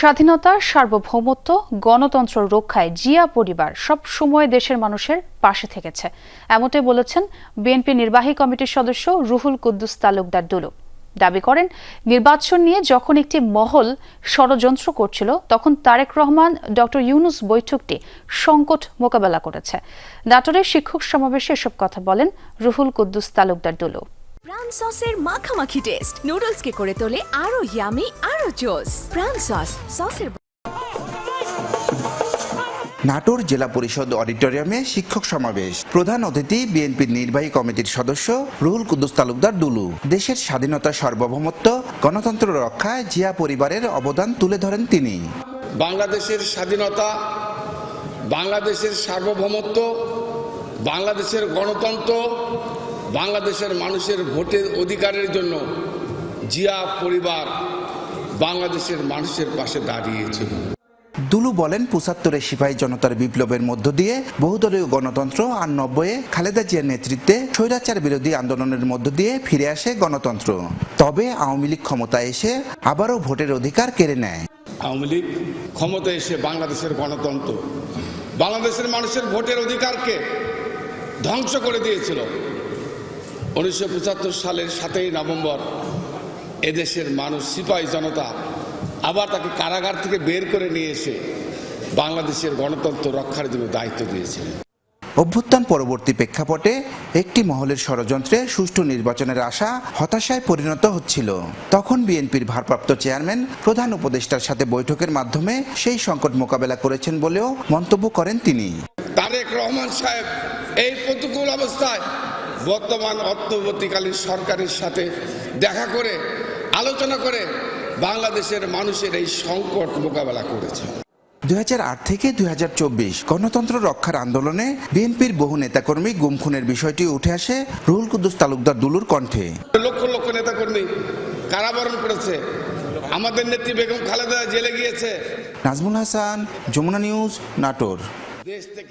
স্বাধীনতা, সার্বভৌমত্ব, গণতন্ত্র রক্ষায় জিয়া পরিবার সব সময় দেশের মানুষের পাশে থেকেছে। এমনটাই বলেছেন বিএনপি নির্বাহী কমিটির সদস্য রুহুল কুদ্দুস তালুকদার দুলু। দাবি করেন, নির্বাচন নিয়ে যখন একটি মহল ষড়যন্ত্র করছিল, তখন তারেক রহমান, ডক্টর ইউনুস বৈঠকটি সংকট মোকাবেলা করেছে। নাটোরের শিক্ষক সমাবেশে এসব কথা বলেন রুহুল কুদ্দুস তালুকদার দুলু। প্রাণ সসের মাখামাখি টেস্ট নুডলসকে করে তোলে আরও ইয়ামি আরও জোস প্রাণ সস সসের নাটোর জেলা পরিষদ অডিটোরিয়ামে শিক্ষক সমাবেশ। প্রধান অতিথি বিএনপির নির্বাহী কমিটির সদস্য রুহুল কুদ্দুস তালুকদার দুলু। দেশের স্বাধীনতা সার্বভৌমত্ব গণতন্ত্র রক্ষায় জিয়া পরিবারের অবদান তুলে ধরেন তিনি। বাংলাদেশের স্বাধীনতা বাংলাদেশের সার্বভৌমত্ব বাংলাদেশের গণতন্ত্র বাংলাদেশের মানুষের ভোটের অধিকারের জন্য জিয়া পরিবার বাংলাদেশের মানুষের পাশে দাঁড়িয়েছিল। দুলু বলেন পঁচাত্তরের সিপাহী জনতার বিপ্লবের মধ্য দিয়ে বহুদলীয় গণতন্ত্র আর নব্বইয়ে খালেদা জিয়ার নেতৃত্বে স্বৈরাচার বিরোধী আন্দোলনের মধ্য দিয়ে ফিরে আসে গণতন্ত্র। তবে আওয়ামী লীগ ক্ষমতায় এসে আবারও ভোটের অধিকার কেড়ে নেয়। আওয়ামী লীগ ক্ষমতায় এসে বাংলাদেশের গণতন্ত্র। বাংলাদেশের মানুষের ভোটের অধিকারকে ধ্বংস করে দিয়েছিল। উনিশশো পঁচাত্তর সালের সাতই নভেম্বর এদেশের মানুষ সিপাহী জনতা আবার তাকে কারাগার থেকে বের করে নিয়ে এসে বাংলাদেশের গণতন্ত্র রক্ষার জন্য দায়িত্ব দিয়েছিলেন। অভ্যুত্থান পরবর্তী প্রেক্ষাপটে একটি মহলের ষড়যন্ত্রে সুষ্ঠু নির্বাচনের আশা হতাশায় পরিণত হচ্ছিল। তখন বিএনপির ভারপ্রাপ্ত চেয়ারম্যান প্রধান উপদেষ্টার সাথে বৈঠকের মাধ্যমে সেই সংকট মোকাবেলা করেছেন বলেও মন্তব্য করেন তিনি। তারেক রহমান সাহেব এই প্রতিকূল অবস্থায় বর্তমান অন্তর্বর্তীকালীন সরকারের সাথে দেখা করে আলোচনা করে বাংলাদেশের মানুষের এই সংকট মোকাবেলা করেছে। দুই থেকে দুই গণতন্ত্র রক্ষার আন্দোলনে বিএনপির বহু নেতাকর্মী গুম খুনের বিষয়টি উঠে আসে রুহুল কুদ্দুস তালুকদার দুলুর কণ্ঠে। লক্ষ লক্ষ নেতাকর্মী কারাবরণ করেছে। আমাদের নেত্রী বেগম খালেদা জেলে গিয়েছে। নাজমুল হাসান যমুনা নিউজ নাটোর। দেশ থেকে